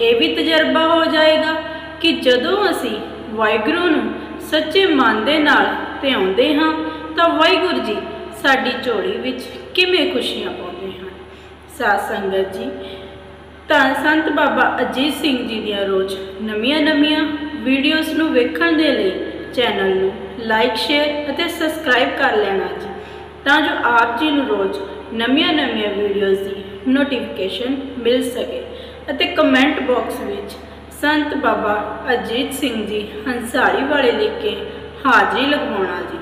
ਇਹ ਵੀ ਤਜਰਬਾ ਹੋ ਜਾਏਗਾ ਕਿ ਜਦੋਂ ਅਸੀਂ ਵਾਹਿਗੁਰੂ ਨੂੰ ਸੱਚੇ ਮਨ ਦੇ ਨਾਲ ਧਿਆਉਂਦੇ ਹਾਂ, ਤਾਂ ਵਾਹਿਗੁਰੂ ਜੀ ਸਾਡੀ ਝੋਲੀ ਵਿੱਚ ਕਿਵੇਂ ਖੁਸ਼ੀਆਂ ਪਾਉਂਦੇ ਹਨ। ਸਾਧ ਸੰਗਤ ਜੀ, ਤਾਂ ਸੰਤ ਬਾਬਾ ਅਜੀਤ ਸਿੰਘ ਜੀ ਦੀਆਂ ਰੋਜ਼ ਨਵੀਆਂ-ਨਵੀਆਂ ਵੀਡੀਓਜ਼ ਨੂੰ ਵੇਖਣ ਦੇ ਲਈ ਚੈਨਲ ਨੂੰ ਲਾਈਕ, ਸ਼ੇਅਰ ਅਤੇ ਸਬਸਕ੍ਰਾਈਬ ਕਰ ਲੈਣਾ ਜੀ। ਤਾਂ ਜੋ ਆਪ ਜੀ ਨੂੰ ਰੋਜ਼ ਨਵੀਆਂ-ਨਵੀਆਂ ਵੀਡੀਓਜ਼ ਦੀ ਨੋਟੀਫਿਕੇਸ਼ਨ ਮਿਲ ਸਕੇ। ਅਤੇ ਕਮੈਂਟ ਬਾਕਸ ਵਿੱਚ ਸੰਤ ਬਾਬਾ ਅਜੀਤ ਸਿੰਘ ਜੀ ਹੰਸਾਰੀ ਵਾਲੇ ਲਿਖ ਕੇ ਹਾਜ਼ਰੀ ਲਗਵਾਉਣਾ ਜੀ।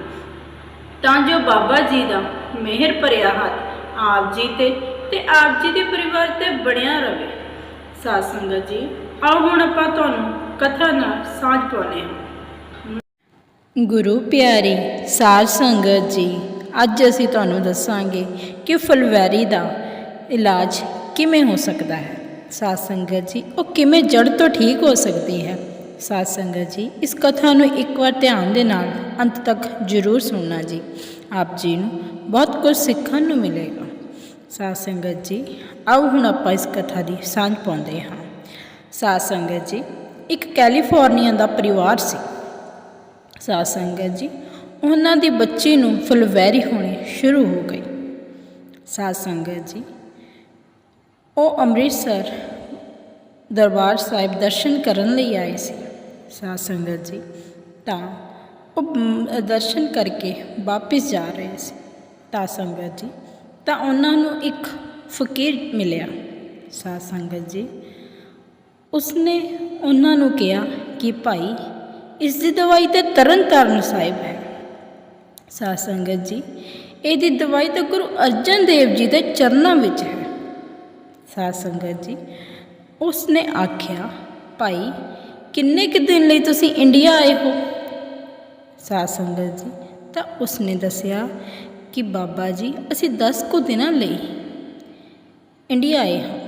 ਤਾਂ ਜੋ ਬਾਬਾ ਜੀ ਦਾ ਮਿਹਰ ਭਰਿਆ ਹੱਥ ਆਪ ਜੀ ਤੇ ਤੇ ਆਪ ਜੀ ਦੇ ਪਰਿਵਾਰ ਤੇ ਬਣਿਆ ਰਵੇ। ਸਾਧ ਸੰਗਤ ਜੀ, ਆਓ ਹੁਣ ਆਪਾਂ ਤੁਹਾਨੂੰ ਕਥਾ ਨਾਲ ਸਾਂਝ ਪਾਉਂਦੇ ਹਾਂ। ਗੁਰੂ ਪਿਆਰੀ, ਸਾਧ ਸੰਗਤ ਜੀ, ਅੱਜ ਅਸੀਂ ਤੁਹਾਨੂੰ ਦੱਸਾਂਗੇ ਕਿ ਫੁਲਵੈਰੀ ਦਾ ਇਲਾਜ ਕਿਵੇਂ ਹੋ ਸਕਦਾ ਹੈ। ਸਾਧ ਸੰਗਤ ਜੀ, ਉਹ ਕਿਵੇਂ ਜੜ ਤੋਂ ਠੀਕ ਹੋ ਸਕਦੀ ਹੈ? ਸਾਧ ਸੰਗਤ ਜੀ, ਇਸ ਕਥਾ ਨੂੰ ਇੱਕ ਵਾਰ ਧਿਆਨ ਦੇ ਨਾਲ ਅੰਤ ਤੱਕ ਜ਼ਰੂਰ ਸੁਣਨਾ ਜੀ। ਆਪ ਜੀ ਨੂੰ ਬਹੁਤ ਕੁਝ ਸਿੱਖਣ ਨੂੰ ਮਿਲੇਗਾ। ਸਾਧ ਸੰਗਤ ਜੀ, ਆਓ ਹੁਣ ਆਪਾਂ ਇਸ ਕਥਾ ਦੀ ਸਾਂਝ ਪਾਉਂਦੇ ਹਾਂ। ਸਾਧ ਸੰਗਤ ਜੀ, ਇੱਕ ਕੈਲੀਫੋਰਨੀਆ ਦਾ ਪਰਿਵਾਰ ਸੀ। ਸਾਧ ਸੰਗਤ ਜੀ, ਉਹਨਾਂ ਦੀ ਬੱਚੀ ਨੂੰ ਫੁਲਵੈਰੀ ਹੋਣੀ ਸ਼ੁਰੂ ਹੋ ਗਈ। ਸਾਧ ਸੰਗਤ ਜੀ ਉਹ ਅੰਮ੍ਰਿਤਸਰ ਦਰਬਾਰ ਸਾਹਿਬ ਦਰਸ਼ਨ ਕਰਨ ਲਈ ਆਏ ਸੀ। ਸਾਧ ਸੰਗਤ ਜੀ, ਤਾਂ ਉਹ ਦਰਸ਼ਨ ਕਰਕੇ ਵਾਪਸ ਜਾ ਰਹੇ ਸੀ। ਤਾਂ ਸੰਗਤ ਜੀ, ਤਾਂ ਉਹਨਾਂ ਨੂੰ ਇੱਕ ਫਕੀਰ ਮਿਲਿਆ। ਸਾਧ ਸੰਗਤ ਜੀ, ਉਸਨੇ ਉਹਨਾਂ ਨੂੰ ਕਿਹਾ ਕਿ ਭਾਈ, ਇਸ ਦੀ ਦਵਾਈ ਤੇ ਤਰਨ ਤਾਰਨ ਸਾਹਿਬ ਹੈ। ਸਾਧ ਸੰਗਤ ਜੀ, ਇਹਦੀ ਦਵਾਈ ਤਾਂ ਗੁਰੂ ਅਰਜਨ ਦੇਵ ਜੀ ਦੇ ਚਰਨਾਂ ਵਿੱਚ ਹੈ। ਸਾਧ ਸੰਗਤ ਜੀ ਉਸ ਨੇ ਆਖਿਆ, ਭਾਈ, ਕਿੰਨੇ ਕੁ ਦਿਨ ਲਈ ਤੁਸੀਂ ਇੰਡੀਆ ਆਏ ਹੋ? ਸਾਧ ਸੰਗਤ ਜੀ, ਤਾਂ ਉਸ ਨੇ ਦੱਸਿਆ ਕਿ ਬਾਬਾ ਜੀ, ਅਸੀਂ 10 ਕੁ ਦਿਨਾਂ ਲਈ ਇੰਡੀਆ ਆਏ ਹਾਂ।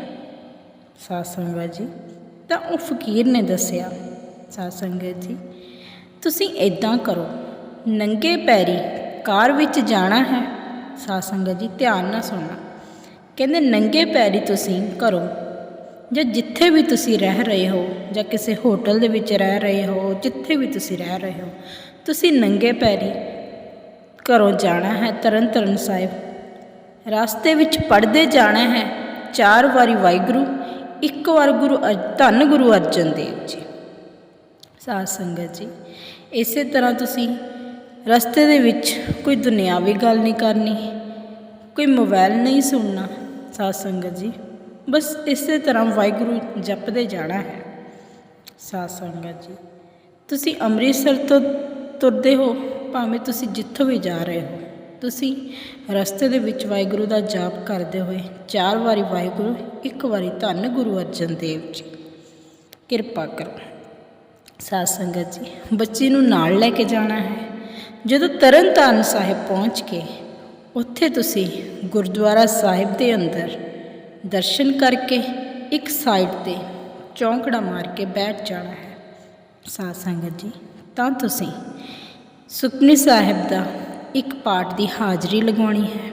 ਸਾਧ ਸੰਗਤ ਜੀ, ਤਾਂ ਉਹ ਫਕੀਰ ਨੇ ਦੱਸਿਆ, ਸਾਧ ਸੰਗਤ ਜੀ, ਤੁਸੀਂ ਇਦਾਂ ਕਰੋ, ਨੰਗੇ ਪੈਰੀ ਕਾਰ ਵਿੱਚ ਜਾਣਾ ਹੈ। ਸਾਧ ਸੰਗਤ ਜੀ, ਧਿਆਨ ਨਾਲ ਸੁਣਨਾ। ਕਹਿੰਦੇ, ਨੰਗੇ ਪੈਰੀ ਤੁਸੀਂ ਕਰੋ ਜਾਂ ਜਿੱਥੇ ਵੀ ਤੁਸੀਂ ਰਹਿ ਰਹੇ ਹੋ, ਜਾਂ ਕਿਸੇ ਹੋਟਲ ਦੇ ਵਿੱਚ ਰਹਿ ਰਹੇ ਹੋ, ਜਿੱਥੇ ਵੀ ਤੁਸੀਂ ਰਹਿ ਰਹੇ ਹੋ, ਤੁਸੀਂ ਨੰਗੇ ਪੈਰੀ ਘਰੋਂ ਜਾਣਾ ਹੈ ਤਰਨ ਤਰਨ ਸਾਹਿਬ। ਰਸਤੇ ਵਿੱਚ ਪੜਦੇ ਜਾਣਾ ਹੈ ਚਾਰ ਵਾਰੀ ਵਾਹਿਗੁਰੂ, ਇੱਕ ਵਾਰ ਗੁਰੂ ਅਰ- ਧੰਨ ਗੁਰੂ ਅਰਜਨ ਦੇਵ ਜੀ। ਸਾਧ ਸੰਗਤ ਜੀ, ਇਸੇ ਤਰ੍ਹਾਂ ਤੁਸੀਂ ਰਸਤੇ ਦੇ ਵਿੱਚ ਕੋਈ ਦੁਨਿਆਵੀ ਗੱਲ ਨਹੀਂ ਕਰਨੀ, ਕੋਈ ਮੋਬਾਈਲ ਨਹੀਂ ਸੁਣਨਾ ਸਾਧ ਸੰਗਤ ਜੀ। ਬਸ ਇਸੇ ਤਰ੍ਹਾਂ ਵਾਹਿਗੁਰੂ ਜਪਦੇ ਜਾਣਾ ਹੈ। ਸਾਧ ਸੰਗਤ ਜੀ, ਤੁਸੀਂ ਅੰਮ੍ਰਿਤਸਰ ਤੋਂ ਤੁਰਦੇ ਹੋ, ਭਾਵੇਂ ਤੁਸੀਂ ਜਿੱਥੋਂ ਵੀ ਜਾ ਰਹੇ ਹੋ। ਤੁਸੀਂ ਰਸਤੇ ਦੇ ਵਿੱਚ ਵਾਹਿਗੁਰੂ ਦਾ ਜਾਪ ਕਰਦੇ ਹੋਏ ਚਾਰ ਵਾਰੀ ਵਾਹਿਗੁਰੂ, ਇੱਕ ਵਾਰੀ ਧੰਨ ਗੁਰੂ ਅਰਜਨ ਦੇਵ ਜੀ। ਕਿਰਪਾ ਕਰੋ। ਸਾਧ ਸੰਗਤ ਜੀ, ਬੱਚੇ ਨੂੰ ਨਾਲ ਲੈ ਕੇ ਜਾਣਾ ਹੈ। ਜਦੋਂ ਤਰਨਤਾਰਨ ਸਾਹਿਬ ਪਹੁੰਚ ਕੇ ਉੱਥੇ ਤੁਸੀਂ ਗੁਰਦੁਆਰਾ ਸਾਹਿਬ ਦੇ ਅੰਦਰ ਦਰਸ਼ਨ ਕਰਕੇ ਇੱਕ ਸਾਈਡ ਤੇ ਚੌਂਕੜਾ ਮਾਰ ਕੇ ਬੈਠ ਜਾਣਾ ਹੈ। ਸਾਧ ਸੰਗਤ ਜੀ, ਤਾਂ ਤੁਸੀਂ ਸੁਖਨੀ ਸਾਹਿਬ ਦਾ ਇੱਕ ਪਾਠ ਦੀ ਹਾਜ਼ਰੀ ਲਗਾਉਣੀ ਹੈ।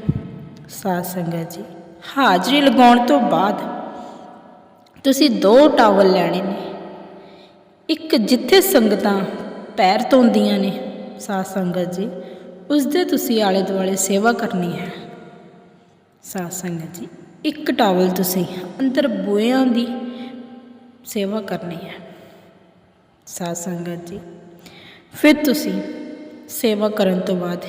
ਸਾਧ ਸੰਗਤ ਜੀ, ਹਾਜ਼ਰੀ ਲਗਾਉਣ ਤੋਂ ਬਾਅਦ ਤੁਸੀਂ ਦੋ ਟਾਵਲ ਲੈਣੇ ਨੇ। ਇੱਕ ਜਿੱਥੇ ਸੰਗਤਾਂ ਪੈਰ ਧੋਂਦੀਆਂ ਨੇ। ਸਾਧ ਸੰਗਤ ਜੀ ਉਸ ਦੇ ਤੁਸੀਂ ਆਲੇ ਦੁਆਲੇ ਸੇਵਾ ਕਰਨੀ ਹੈ। ਸਾਧ ਸੰਗਤ ਜੀ, ਇੱਕ ਟਾਵਲ ਤੁਸੀਂ ਅੰਦਰ ਬੂਹਿਆਂ ਦੀ ਸੇਵਾ ਕਰਨੀ ਹੈ। ਸਾਧ ਸੰਗਤ ਜੀ, ਫਿਰ ਤੁਸੀਂ ਸੇਵਾ ਕਰਨ ਤੋਂ ਬਾਅਦ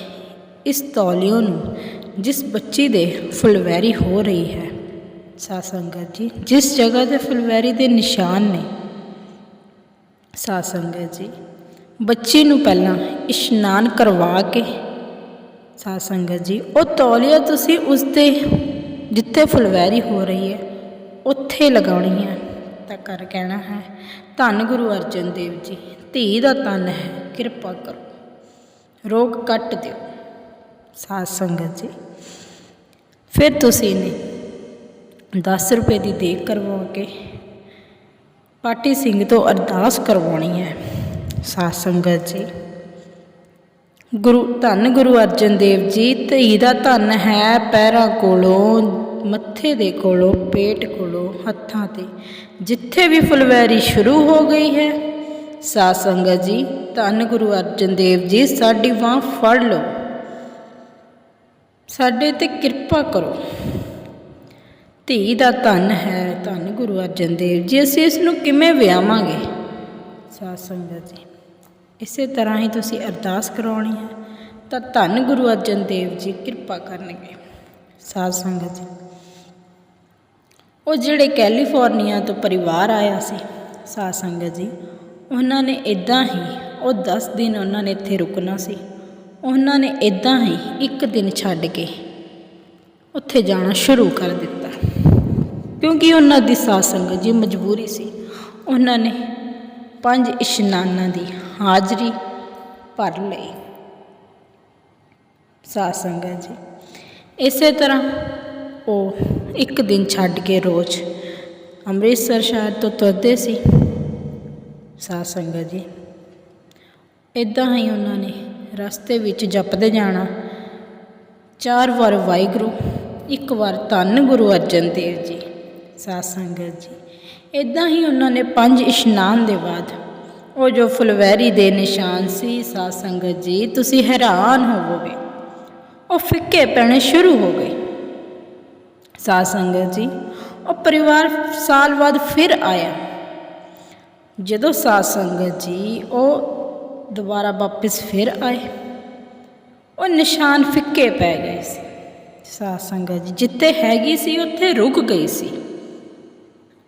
ਇਸ ਤੌਲੀਓ ਨੂੰ ਜਿਸ ਬੱਚੀ ਦੇ ਫੁਲਵੈਰੀ ਹੋ ਰਹੀ ਹੈ, ਸਾਧ ਸੰਗਤ ਜੀ, ਜਿਸ ਜਗ੍ਹਾ ਤੇ ਫੁਲਵੈਰੀ ਦੇ ਨਿਸ਼ਾਨ ਨੇ, ਸਾਧ ਸੰਗਤ ਜੀ, ਬੱਚੀ ਨੂੰ ਪਹਿਲਾਂ ਇਸ਼ਨਾਨ ਕਰਵਾ ਕੇ ਸਾਧ ਸੰਗਤ ਜੀ, ਉਹ ਤੌਲੀਆ ਤੁਸੀਂ ਉਸ ਦੇ ਜਿੱਥੇ ਫੁਲਵੈਰੀ ਹੋ ਰਹੀ ਹੈ, ਉੱਥੇ ਲਗਾਉਣੀ ਹੈ। ਤਾਂ ਕਰ ਕਹਿਣਾ ਹੈ, ਧੰਨ ਗੁਰੂ ਅਰਜਨ ਦੇਵ ਜੀ, ਧੀ ਦਾ ਤਨ ਹੈ, ਕਿਰਪਾ ਕਰੋ, ਰੋਗ ਕੱਟ ਦਿਓ। ਸਾਧ ਸੰਗਤ ਜੀ, ਫਿਰ ਤੁਸੀਂ ਨੇ 10 ਰੁਪਏ ਦੀ ਦੇਖ ਕਰਵਾ ਕੇ ਪਾਟੀ ਸਿੰਘ ਤੋਂ ਅਰਦਾਸ ਕਰਵਾਉਣੀ ਹੈ। ਸਾਧ ਸੰਗਤ ਜੀ ਗੁਰੂ, ਧੰਨ ਗੁਰੂ ਅਰਜਨ ਦੇਵ ਜੀ, ਧੀ ਦਾ ਧਨ ਹੈ ਪੈਰਾਂ ਕੋਲੋਂ, ਮੱਥੇ ਦੇ ਕੋਲੋਂ, ਪੇਟ ਕੋਲੋਂ, ਹੱਥਾਂ ਤੇ। ਜਿੱਥੇ ਵੀ ਫੁਲਵੈਰੀ ਸ਼ੁਰੂ ਹੋ ਗਈ ਹੈ, ਸਾਧ ਸੰਗਤ ਜੀ, ਧੰਨ ਗੁਰੂ ਅਰਜਨ ਦੇਵ ਜੀ, ਸਾਡੀ ਬਾਹ ਫੜ ਲਓ। ਸਾਡੇ ਤੇ ਕਿਰਪਾ ਕਰੋ। ਧੀ ਦਾ ਧਨ ਹੈ ਧੰਨ ਗੁਰੂ ਅਰਜਨ ਦੇਵ ਜੀ, ਅਸੀਂ ਇਸ ਨੂੰ ਕਿਵੇਂ ਵਿਆਵਾਂਗੇ ਸਾਧ ਸੰਗਤ ਜੀ। ਇਸੇ ਤਰ੍ਹਾਂ ਹੀ ਤੁਸੀਂ ਅਰਦਾਸ ਕਰਾਉਣੀ ਹੈ, ਤਾਂ ਧੰਨ ਗੁਰੂ ਅਰਜਨ ਦੇਵ ਜੀ, ਕਿਰਪਾ ਕਰਨਗੇ। ਸਾਧ ਸੰਗਤ ਜੀ, ਉਹ ਜਿਹੜੇ ਕੈਲੀਫੋਰਨੀਆ ਤੋਂ ਪਰਿਵਾਰ ਆਇਆ ਸੀ, ਸਾਧ ਸੰਗਤ ਜੀ, ਉਹਨਾਂ ਨੇ ਇਦਾਂ ਹੀ, ਉਹ 10 ਦਿਨ ਉਹਨਾਂ ਨੇ ਇੱਥੇ ਰੁਕਣਾ ਸੀ, ਉਹਨਾਂ ਨੇ ਇਦਾਂ ਹੀ ਇੱਕ ਦਿਨ ਛੱਡ ਕੇ ਉੱਥੇ ਜਾਣਾ ਸ਼ੁਰੂ ਕਰ ਦਿੱਤਾ। ਕਿਉਂਕਿ ਉਹਨਾਂ ਦੀ ਸਾਧ ਸੰਗਤ ਜੀ ਮਜਬੂਰੀ ਸੀ, ਉਹਨਾਂ ਨੇ ਪੰਜ ਇਸ਼ਨਾਨਾਂ ਦੀ ਹਾਜ਼ਰੀ ਭਰ ਲਈ। ਸਾਧ ਸੰਗਤ ਜੀ, ਇਸੇ ਤਰ੍ਹਾਂ ਉਹ ਇੱਕ ਦਿਨ ਛੱਡ ਕੇ ਰੋਜ਼ ਅੰਮ੍ਰਿਤਸਰ ਸ਼ਹਿਰ ਤੋਂ ਤੁਰਦੇ ਸੀ। ਸਾਧ ਸੰਗਤ ਜੀ ਇਦਾਂ ਹੀ ਉਹਨਾਂ ਨੇ ਰਸਤੇ ਵਿੱਚ ਜਪਦੇ ਜਾਣਾ। ਚਾਰ ਵਾਰ ਵਾਹਿਗੁਰੂ, ਇੱਕ ਵਾਰ ਧੰਨ ਗੁਰੂ ਅਰਜਨ ਦੇਵ ਜੀ। ਸਾਧ ਸੰਗਤ ਜੀ ਇਦਾਂ ਹੀ ਉਹਨਾਂ ਨੇ ਪੰਜ ਇਸ਼ਨਾਨ ਦੇ ਬਾਅਦ ਉਹ ਜੋ ਫੁਲਵੈਰੀ ਦੇ ਨਿਸ਼ਾਨ ਸੀ, ਸਾਧ ਸੰਗਤ ਜੀ, ਤੁਸੀਂ ਹੈਰਾਨ ਹੋਵੋਗੇ। ਉਹ ਫਿੱਕੇ ਪੈਣੇ ਸ਼ੁਰੂ ਹੋ ਗਏ। ਸਾਧ ਸੰਗਤ ਜੀ, ਉਹ ਪਰਿਵਾਰ ਸਾਲ ਬਾਅਦ ਫਿਰ ਆਇਆ। ਜਦੋਂ ਸਾਧ ਸੰਗਤ ਜੀ, ਉਹ ਦੁਬਾਰਾ ਵਾਪਸ ਫਿਰ ਆਏ, ਉਹ ਨਿਸ਼ਾਨ ਫਿੱਕੇ ਪੈ ਗਏ ਸੀ। ਸਾਧ ਸੰਗਤ ਜੀ, ਜਿੱਥੇ ਹੈਗੀ ਸੀ, ਉੱਥੇ ਰੁਕ ਗਈ ਸੀ।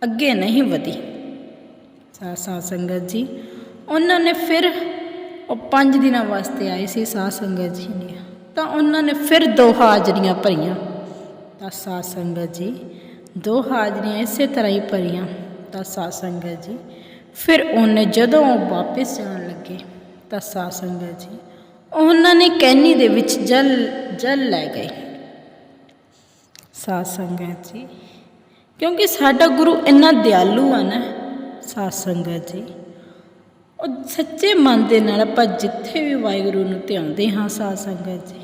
ਅੱਗੇ ਨਹੀਂ ਵਧੀ। ਸਾਧ ਸੰਗਤ ਜੀ ਉਹਨਾਂ ਨੇ ਫਿਰ ਉਹ 5 ਦਿਨਾਂ ਵਾਸਤੇ ਆਏ ਸੀ ਸਾਧ ਸੰਗਤ ਜੀ ਨੇ। ਤਾਂ ਉਹਨਾਂ ਨੇ ਫਿਰ ਦੋ ਹਾਜ਼ਰੀਆਂ ਭਰੀਆਂ। ਤਾਂ ਸਾਧ ਸੰਗਤ ਜੀ, ਦੋ ਹਾਜ਼ਰੀਆਂ ਇਸੇ ਤਰ੍ਹਾਂ ਹੀ ਭਰੀਆਂ। ਤਾਂ ਸਾਧ ਸੰਗਤ ਜੀ, ਫਿਰ ਉਹਨੇ ਜਦੋਂ ਉਹ ਵਾਪਸ ਜਾਣ ਲੱਗੇ, ਤਾਂ ਸਾਧ ਸੰਗਤ ਜੀ, ਉਹਨਾਂ ਨੇ ਕੈਨੀ ਦੇ ਵਿੱਚ ਜਲ ਜਲ ਲੈ ਗਏ। ਸਾਧ ਸੰਗਤ ਜੀ, ਕਿਉਂਕਿ ਸਾਡਾ ਗੁਰੂ ਇੰਨਾ ਦਿਆਲੂ ਆ ਨਾ, ਸਾਧ ਸੰਗਤ ਜੀ ਉਹ ਸੱਚੇ ਮਨ ਦੇ ਨਾਲ ਆਪਾਂ ਜਿੱਥੇ ਵੀ ਵਾਹਿਗੁਰੂ ਨੂੰ ਧਿਆਉਂਦੇ ਹਾਂ ਸਾਧ ਸੰਗਤ ਜੀ,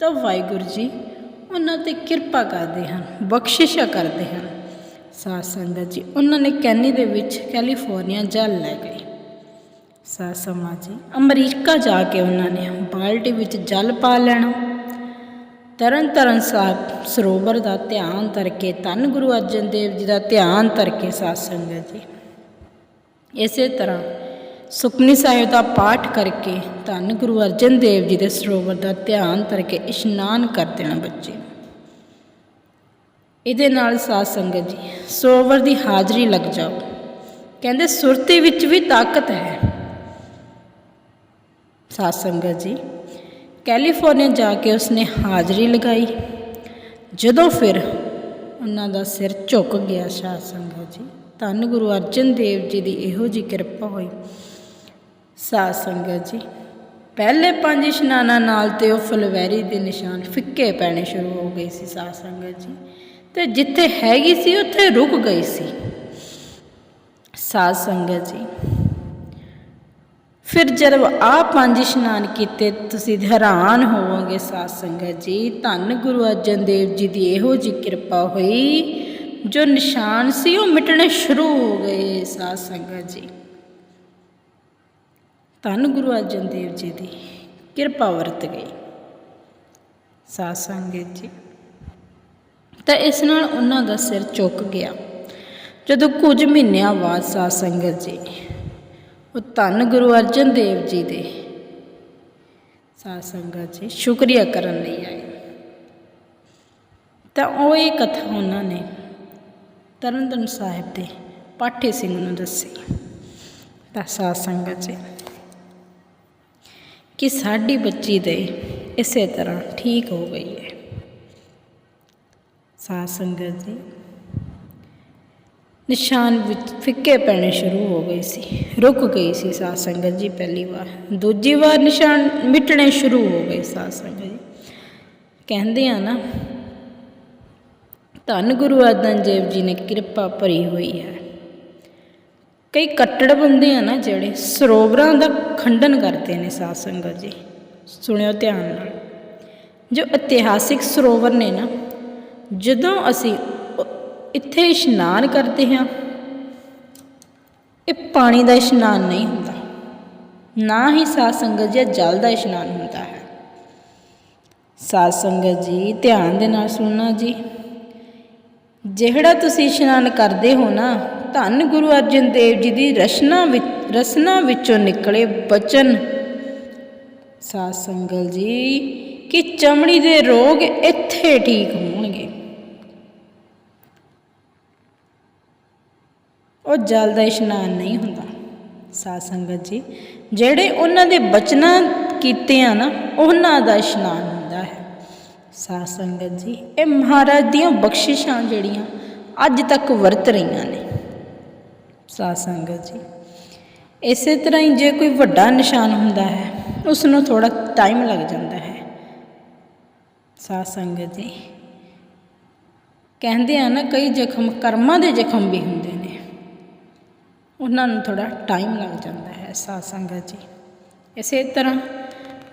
ਤਾਂ ਵਾਹਿਗੁਰੂ ਜੀ ਉਹਨਾਂ ਤੇ ਕਿਰਪਾ ਕਰਦੇ ਹਨ, ਬਖਸ਼ਿਸ਼ਾਂ ਕਰਦੇ ਹਨ। ਸਾਧ ਸੰਗਤ ਜੀ, ਉਹਨਾਂ ਨੇ ਕੈਨੀ ਦੇ ਵਿੱਚ ਕੈਲੀਫੋਰਨੀਆ ਜਲ ਲੈ ਗਏ। ਸਾਧ ਸਮਾਜ ਜੀ, ਅਮਰੀਕਾ ਜਾ ਕੇ ਉਹਨਾਂ ਨੇ ਬਾਲਟੀ ਵਿੱਚ ਜਲ ਪਾ ਲੈਣਾ। ਤਰਨ ਤਰਨ ਸਾਹਿਬ ਸਰੋਵਰ ਦਾ ਧਿਆਨ ਕਰਕੇ ਧੰਨ ਗੁਰੂ ਅਰਜਨ ਦੇਵ ਜੀ ਦਾ ਧਿਆਨ ਕਰਕੇ ਸਾਧ ਸੰਗਤ ਜੀ, ਇਸੇ ਤਰ੍ਹਾਂ ਸੁਖਨੀ ਸਾਹਿਬ ਦਾ ਪਾਠ ਕਰਕੇ ਧੰਨ ਗੁਰੂ ਅਰਜਨ ਦੇਵ ਜੀ ਦੇ ਸਰੋਵਰ ਦਾ ਧਿਆਨ ਕਰਕੇ ਇਸ਼ਨਾਨ ਕਰ ਦੇਣਾ ਬੱਚੇ। ਇਹਦੇ ਨਾਲ ਸਾਧ ਸੰਗਤ ਜੀ, ਸਰੋਵਰ ਦੀ ਹਾਜ਼ਰੀ ਲੱਗ ਜਾਓ। ਕਹਿੰਦੇ ਸੁਰਤੀ ਵਿੱਚ ਵੀ ਤਾਕਤ ਹੈ। ਸਾਧ ਸੰਗਤ ਜੀ, ਕੈਲੀਫੋਰਨੀਆ ਜਾ ਕੇ ਉਸਨੇ ਹਾਜ਼ਰੀ ਲਗਾਈ। ਜਦੋਂ ਫਿਰ ਉਹਨਾਂ ਦਾ ਸਿਰ ਝੁਕ ਗਿਆ ਸਾਧ ਸੰਗਤ ਜੀ, ਧੰਨ ਗੁਰੂ ਅਰਜਨ ਦੇਵ ਜੀ ਦੀ ਇਹੋ ਜੀ ਕਿਰਪਾ ਹੋਈ। ਸਾਧ ਸੰਗਤ ਜੀ, ਪਹਿਲੇ ਪੰਜ ਇਸ਼ਨਾਨਾਂ ਨਾਲ ਤੇ ਉਹ ਫੁਲਵੈਰੀ ਦੇ ਨਿਸ਼ਾਨ ਫਿੱਕੇ ਪੈਣੇ ਸ਼ੁਰੂ ਹੋ ਗਏ ਸੀ ਸਾਧ ਸੰਗਤ ਜੀ। ਤੇ ਜਿੱਥੇ ਹੈਗੀ ਸੀ, ਉੱਥੇ ਰੁਕ ਗਈ ਸੀ। ਸਾਧ ਸੰਗਤ ਜੀ, ਫਿਰ ਜਦ ਆ ਪੰਜ ਇਸ਼ਨਾਨ ਕੀਤੇ, ਤੁਸੀਂ ਹੈਰਾਨ ਹੋਵੋਗੇ ਸਾਧ ਸੰਗਤ ਜੀ। ਧੰਨ ਗੁਰੂ ਅਰਜਨ ਦੇਵ ਜੀ ਦੀ ਇਹੋ ਜੀ ਕਿਰਪਾ ਹੋਈ, ਜੋ ਨਿਸ਼ਾਨ ਸੀ, ਉਹ ਮਿਟਣੇ ਸ਼ੁਰੂ ਹੋ ਗਏ ਸਾਧ ਸੰਗਤ ਜੀ। ਧੰਨ ਗੁਰੂ ਅਰਜਨ ਦੇਵ ਜੀ ਦੀ ਕਿਰਪਾ ਵਰਤ ਗਈ। ਸਾਧ ਸੰਗਤ ਜੀ, ਤਾਂ ਇਸ ਨਾਲ ਉਹਨਾਂ ਦਾ ਸਿਰ ਝੁਕ ਗਿਆ। ਜਦੋਂ ਕੁਝ ਮਹੀਨਿਆਂ ਬਾਅਦ ਸਾਧ ਸੰਗਤ ਜੀ, ਉਹ ਧੰਨ ਗੁਰੂ ਅਰਜਨ ਦੇਵ ਜੀ ਦੇ ਸਾਧ ਸੰਗਤ ਜੀ ਸ਼ੁਕਰੀਆ ਕਰਨ ਲਈ ਆਏ। ਤਾਂ ਉਹ ਇਹ ਕਥਾ ਉਹਨਾਂ ਨੇ ਤਰਨਤਨ ਸਾਹਿਬ ਦੇ ਪਾਠੇ ਸਿੰਘ ਨੂੰ ਦੱਸੀ। ਤਾਂ ਸਾਧ ਸੰਗਤ ਜੀ ਕਿ ਸਾਡੀ ਬੱਚੀ ਦੇ ਇਸੇ ਤਰ੍ਹਾਂ ਠੀਕ ਹੋ ਗਈ ਹੈ। ਸਾਧ ਸੰਗਤ ਜੀ, ਨਿਸ਼ਾਨ ਵਿੱਚ ਫਿੱਕੇ ਪੈਣੇ ਸ਼ੁਰੂ ਹੋ ਗਏ ਸੀ, ਰੁਕ ਗਈ ਸੀ ਸਾਧ ਸੰਗਤ ਜੀ ਪਹਿਲੀ ਵਾਰ। ਦੂਜੀ ਵਾਰ ਨਿਸ਼ਾਨ ਮਿਟਣੇ ਸ਼ੁਰੂ ਹੋ ਗਏ ਸਾਧ ਸੰਗਤ ਜੀ। ਕਹਿੰਦੇ ਆ ਨਾ, ਧੰਨ ਗੁਰੂ ਅਰਜਨ ਦੇਵ ਜੀ ਨੇ ਕਿਰਪਾ ਭਰੀ ਹੋਈ ਹੈ। ਕਈ ਕੱਟੜ ਬੰਦੇ ਆ ਨਾ ਜਿਹੜੇ ਸਰੋਵਰਾਂ ਦਾ ਖੰਡਨ ਕਰਦੇ ਨੇ ਸਾਧ ਸੰਗਤ ਜੀ। ਸੁਣਿਓ ਧਿਆਨ ਨਾਲ। ਜੋ ਇਤਿਹਾਸਿਕ ਸਰੋਵਰ ਨੇ ਨਾ, ਜਦੋਂ ਅਸੀਂ ਇੱਥੇ ਇਸ਼ਨਾਨ ਕਰਦੇ ਹਾਂ, ਇਹ ਪਾਣੀ ਦਾ ਇਸ਼ਨਾਨ ਨਹੀਂ ਹੁੰਦਾ। ਨਾ ਹੀ ਸਾਧ ਸੰਗਤ ਜੀ ਜਲ ਦਾ ਇਸ਼ਨਾਨ ਹੁੰਦਾ ਹੈ। ਸਾਧ ਸੰਗਤ ਜੀ, ਧਿਆਨ ਦੇ ਨਾਲ ਸੁਣਨਾ ਜੀ। ਜਿਹੜਾ ਤੁਸੀਂ ਇਸ਼ਨਾਨ ਕਰਦੇ ਹੋ ਨਾ ਧੰਨ ਗੁਰੂ ਅਰਜਨ ਦੇਵ ਜੀ ਦੀ ਰਚਨਾ ਵਿੱਚ ਰਸਨਾ ਵਿੱਚੋਂ ਨਿਕਲੇ ਬਚਨ। ਸਾਧ ਸੰਗਤ ਜੀ, ਕਿ ਚਮੜੀ ਦੇ ਰੋਗ ਇੱਥੇ ਠੀਕ ਹੋਣਗੇ। ਉਹ ਜਲ ਦਾ ਇਸ਼ਨਾਨ ਨਹੀਂ ਹੁੰਦਾ। ਸਾਧ ਸੰਗਤ ਜੀ, ਜਿਹੜੇ ਉਹਨਾਂ ਦੇ ਬਚਨਾਂ ਕੀਤੇ ਆ ਨਾ, ਉਹਨਾਂ ਦਾ ਇਸ਼ਨਾਨ ਹੁੰਦਾ ਹੈ। ਸਾਧ ਸੰਗਤ ਜੀ, ਇਹ ਮਹਾਰਾਜ ਦੀਆਂ ਬਖਸ਼ਿਸ਼ਾਂ ਜਿਹੜੀਆਂ ਅੱਜ ਤੱਕ ਵਰਤ ਰਹੀਆਂ ਨੇ। ਸਾਧ ਸੰਗਤ ਜੀ। ਇਸੇ ਤਰ੍ਹਾਂ ਹੀ ਜੇ ਕੋਈ ਵੱਡਾ ਨਿਸ਼ਾਨ ਹੁੰਦਾ ਹੈ ਉਸ ਨੂੰ ਥੋੜਾ ਟਾਈਮ ਲੱਗ ਜਾਂਦਾ ਹੈ। ਸਾਧ ਸੰਗਤ ਜੀ, ਕਹਿੰਦੇ ਆ ਨਾ, ਕਈ ਜ਼ਖਮ ਕਰਮਾਂ ਦੇ ਜ਼ਖਮ ਵੀ ਹੁੰਦੇ ਨੇ। ਉਹਨਾਂ ਨੂੰ ਥੋੜਾ ਟਾਈਮ ਲੱਗ ਜਾਂਦਾ ਹੈ ਸਾਧ ਸੰਗਤ ਜੀ। ਇਸੇ ਤਰ੍ਹਾਂ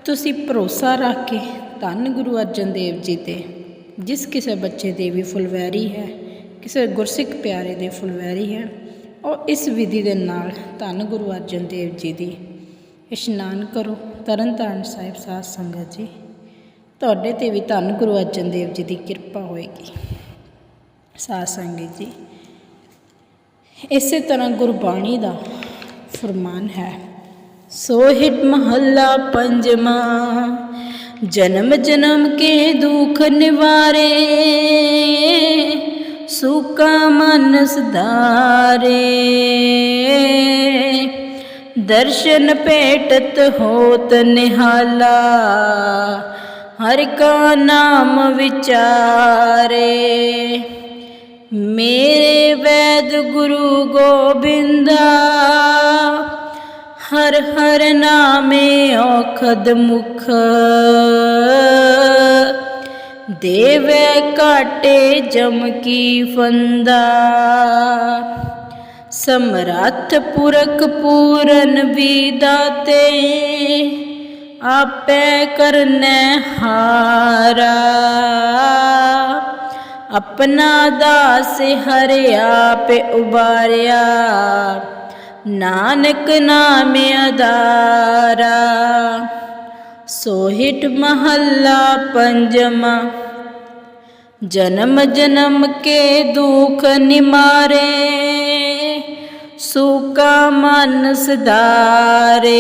ਤੁਸੀਂ ਭਰੋਸਾ ਰੱਖ ਕੇ ਧੰਨ ਗੁਰੂ ਅਰਜਨ ਦੇਵ ਜੀ ਤੇ, ਜਿਸ ਕਿਸੇ ਬੱਚੇ ਦੇ ਵੀ ਫੁਲਵੈਰੀ ਹੈ, ਕਿਸੇ ਗੁਰਸਿੱਖ ਪਿਆਰੇ ਦੇ ਫੁਲਵੈਰੀ ਹੈ ਉਹ ਇਸ ਵਿਧੀ ਦੇ ਨਾਲ ਧੰਨ ਗੁਰੂ ਅਰਜਨ ਦੇਵ ਜੀ ਦੀ ਇਸ਼ਨਾਨ ਕਰੋ। ਤਰਨਤਾਰਨ ਸਾਹਿਬ ਸਾਧ ਸੰਗਤ ਜੀ, ਤੁਹਾਡੇ ਤੇ ਵੀ ਧੰਨ ਗੁਰੂ ਅਰਜਨ ਦੇਵ ਜੀ ਦੀ ਕਿਰਪਾ ਹੋਏਗੀ। ਸਾਧ ਸੰਗਤ ਜੀ, ਇਸੇ ਤਰ੍ਹਾਂ ਗੁਰਬਾਣੀ ਦਾ ਫਰਮਾਨ ਹੈ ਸੋਹਿਟ ਮਹੱਲਾ ਪੰਜਵਾ, ਜਨਮ ਜਨਮ ਕੇ ਦੁੱਖ ਨਿਵਾਰੇ। ਸੁਕਾ ਮਨ ਸਦਾਰੇ ਦਰਸ਼ਨ ਭੇਟਤ ਹੋਤ ਨਿਹਾਲਾ, ਹਰ ਕਾ ਨਾਮ ਵਿਚਾਰੇ। ਮੇਰੇ ਵੈਦ ਗੁਰੂ ਗੋਬਿੰਦਾ, ਹਰ ਹਰ ਨਾਮੇ ਔਖਦ ਮੁਖ। ਦੇਵੇ ਕਾਟੇ ਜਮ ਕੀ ਫੰਦਾ। ਸਮਰੱਥ ਪੁਰਖ ਪੂਰਨ ਵਿਦਾਤੇ ਆਪੇ ਕਰਨੈ ਹਾਰਾ। ਆਪਣਾ ਦਾਸ ਹਰਿ ਆਪੇ ਉਬਾਰਿਆ। ਨਾਨਕ ਨਾਮ ਅਦਾਰਾ ਸੋਹਿਟ ਮਹੱਲਾ ਪੰਜਵਾ ਜਨਮ ਜਨਮ ਕੇ ਦੁਖ ਨਿਮਾਰੇ, ਸੁਕਾ ਮਨ ਸਦਾਰੇ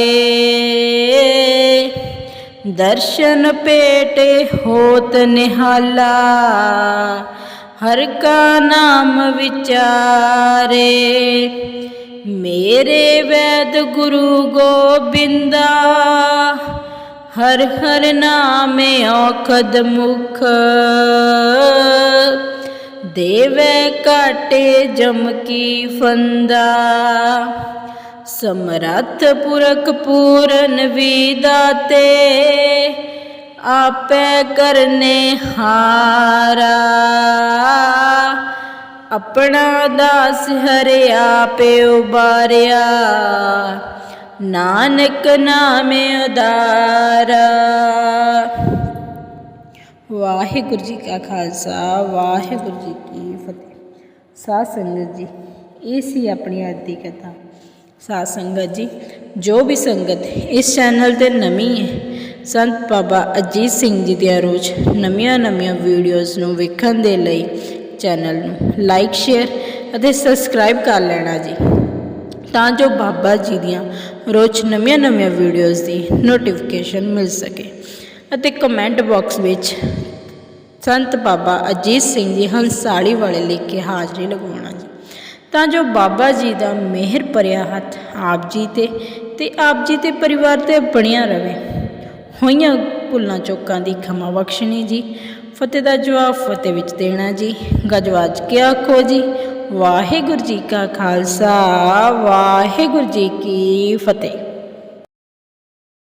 ਦਰਸ਼ਨ ਪੇਟੇ ਹੋਤ ਨਿਹਾਲਾ, ਹਰ ਕਾ ਨਾਮ ਵਿਚਾਰੇ। ਮੇਰੇ ਵੈਦ ਗੁਰੂ ਗੋਬਿੰਦਾ ਹਰ ਹਰ ਨਾਮੇ ਔਖਦ ਮੁਖ। ਦੇਵੇ ਕਾਟੇ ਜਮ ਕੀ ਫੰਦਾ। ਸਮਰੱਥ ਪੁਰਖ ਪੂਰਨ ਵਿਦਾਤੇ ਆਪੇ ਕਰਨੇ ਹਾਰਾ। ਆਪਣਾ ਦਾਸ ਹਰਿਆ ਆਪੇ ਉਬਾਰਿਆ ਨਾਨਕ ਨਾਮੇ ਉਦਾਰਾ। ਵਾਹਿਗੁਰੂ ਜੀ ਕਾ ਖਾਲਸਾ, ਵਾਹਿਗੁਰੂ ਜੀ ਕੀ ਫਤਿਹ। ਸਾਧ ਸੰਗਤ ਜੀ, ਇਹ ਸੀ ਆਪਣੀ ਅੱਜ ਦੀ ਕਥਾ। ਸਾਧ ਸੰਗਤ ਜੀ, ਜੋ ਵੀ ਸੰਗਤ ਇਸ ਚੈਨਲ ਤੇ ਨਵੀਂ ਹੈ, ਸੰਤ ਬਾਬਾ ਅਜੀਤ ਸਿੰਘ ਜੀ ਦੀਆਂ ਰੋਜ਼ ਨਵੀਆਂ ਨਵੀਆਂ ਵੀਡੀਓਜ਼ ਨੂੰ ਵੇਖਣ ਦੇ ਲਈ ਚੈਨਲ ਨੂੰ ਲਾਈਕ, ਸ਼ੇਅਰ ਅਤੇ ਸਬਸਕ੍ਰਾਈਬ ਕਰ ਲੈਣਾ ਜੀ। ਤਾਂ ਜੋ ਬਾਬਾ ਜੀ ਦੀਆਂ ਰੋਜ਼ ਨਵੀਆਂ ਨਵੀਆਂ ਵੀਡੀਓਜ਼ ਦੀ ਨੋਟੀਫਿਕੇਸ਼ਨ ਮਿਲ ਸਕੇ। ਅਤੇ ਕਮੈਂਟ ਬਾਕਸ ਵਿੱਚ ਸੰਤ ਬਾਬਾ ਅਜੀਤ ਸਿੰਘ ਜੀ ਹੰਸਾਲੀ ਵਾਲੇ ਲਿਖ ਕੇ ਹਾਜ਼ਰੀ ਲਗਵਾਉਣਾ ਜੀ। ਤਾਂ ਜੋ ਬਾਬਾ ਜੀ ਦਾ ਮਿਹਰ ਭਰਿਆ ਹੱਥ ਆਪ ਜੀ ਤੇ ਤੇ ਆਪ ਜੀ ਤੇ ਪਰਿਵਾਰ ਤੇ ਬਣਿਆ ਰਹੇ। ਹੋਈਆਂ ਭੁੱਲਾਂ ਚੋਕਾਂ ਦੀ ਖਮਾ ਬਖਸ਼ਣੀ ਜੀ। ਫਤਿਹ ਦਾ ਜਵਾਬ ਫਤਿਹ ਵਿੱਚ ਦੇਣਾ ਜੀ। ਗੱਜ ਵੱਜ ਕੇ ਆਖੋ ਜੀ, ਵਾਹਿਗੁਰੂ ਜੀ ਕਾ ਖਾਲਸਾ, ਵਾਹਿਗੁਰੂ ਜੀ ਕੀ ਫਤਿਹ।